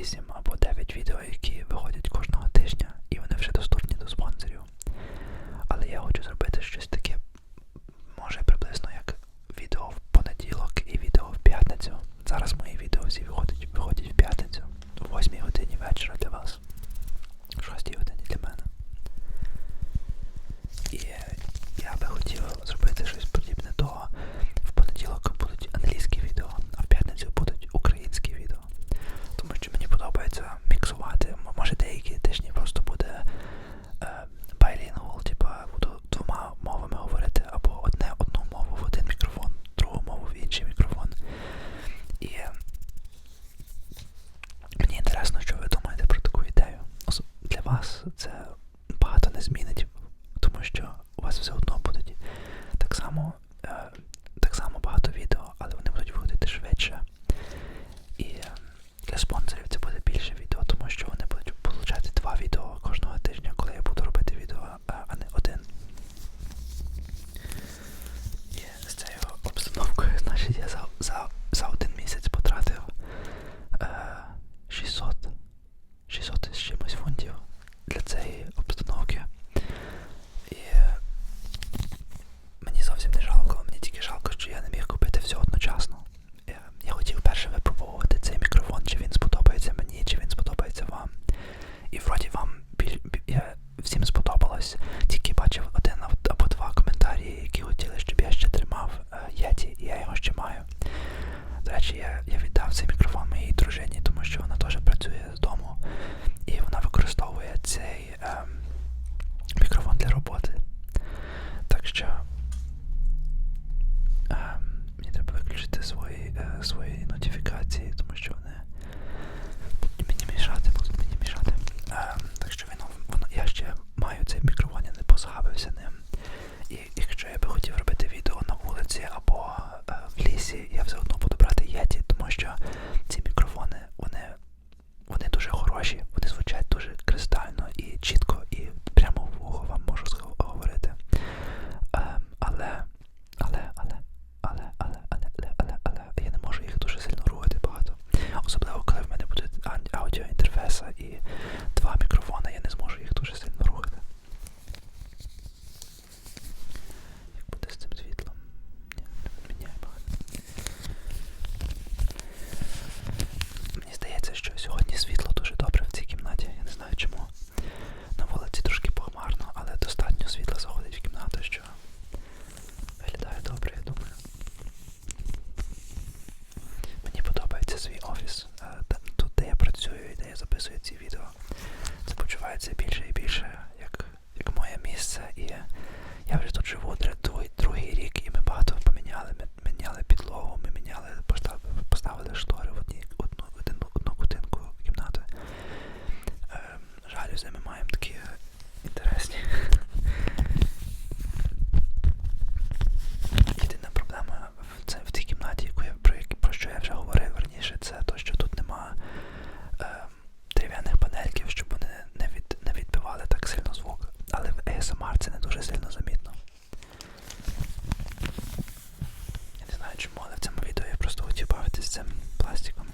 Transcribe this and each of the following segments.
laissez-moi pour David Vidor qui est чому, але в цьому відео я просто хотів бавитися з цим пластиком.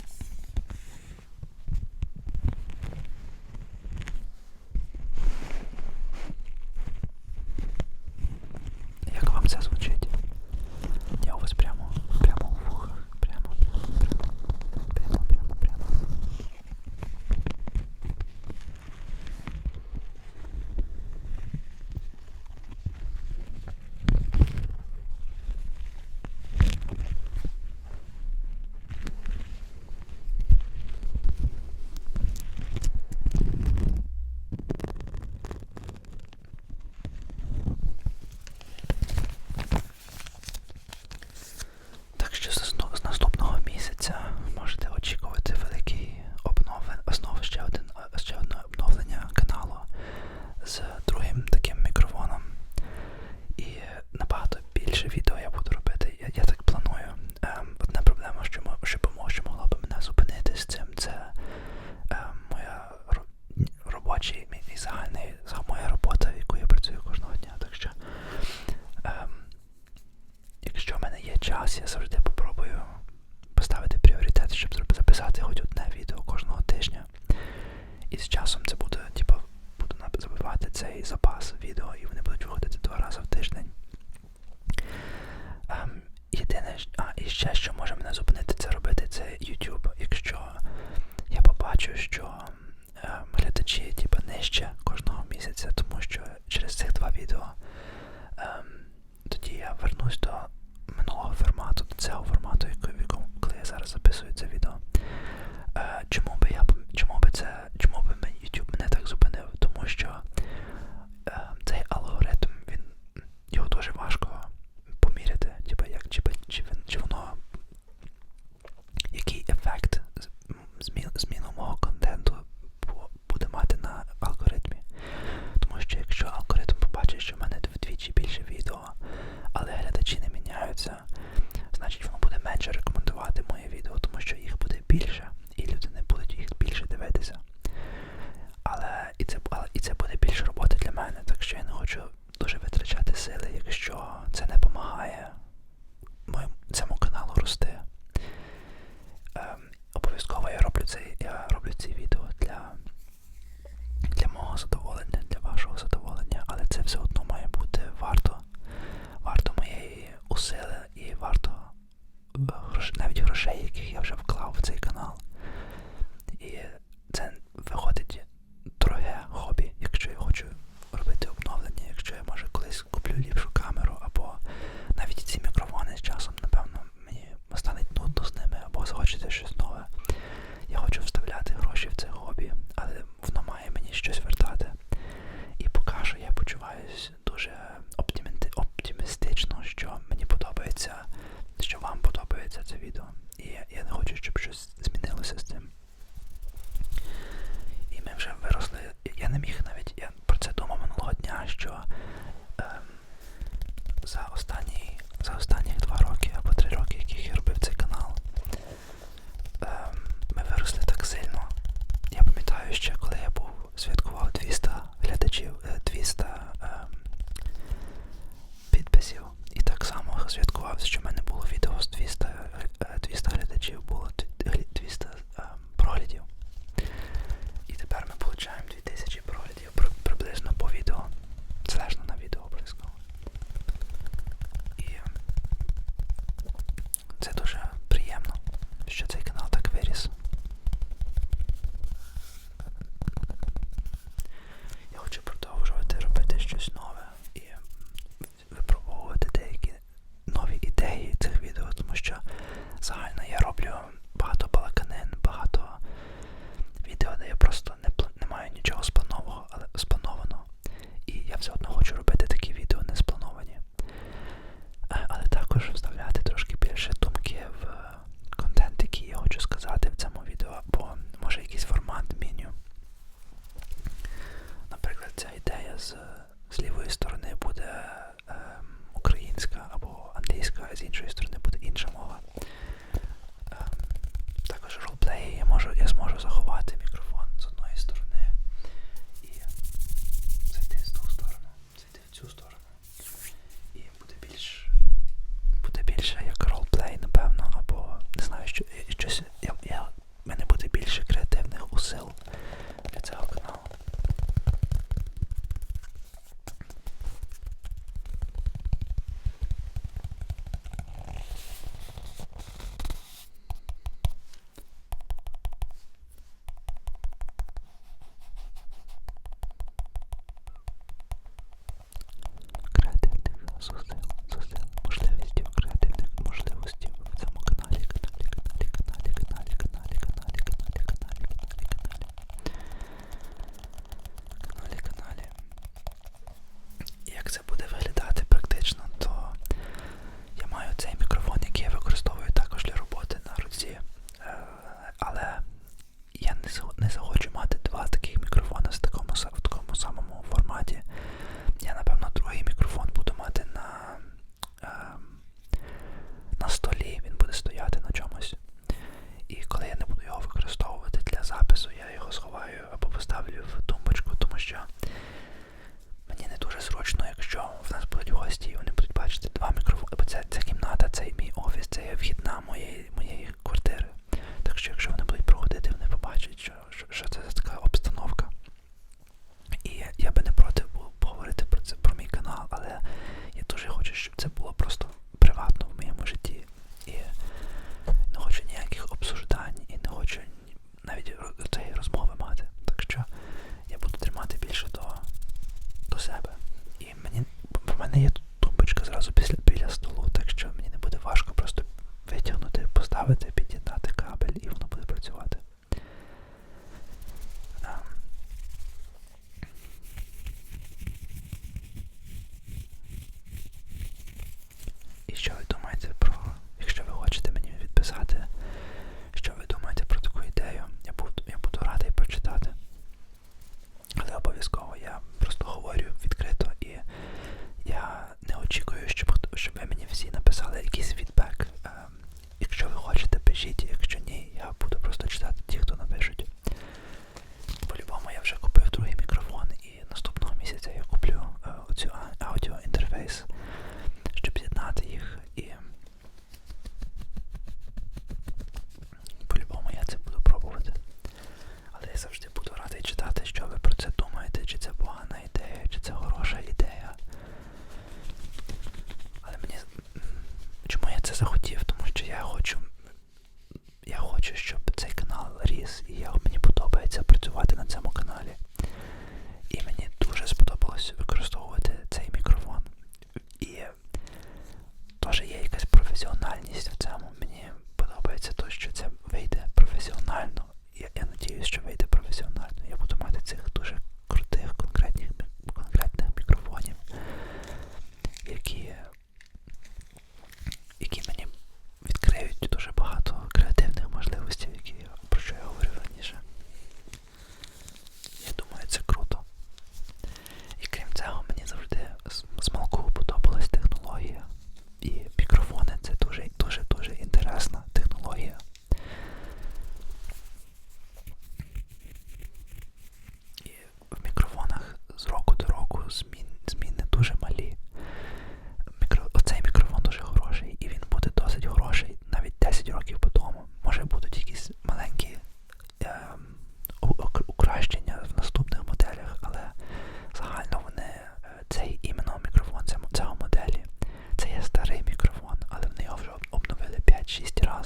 Святкував, що мене 那时候那。теж є якась професіональність в цьому. Мені подобається те, що це вийде професіонально. Я, я надіюсь, що вийде професіонально. Я буду мати цих дуже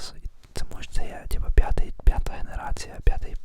клас. Це може це я, типу, п'ятий, п'ята генерація, п'ятий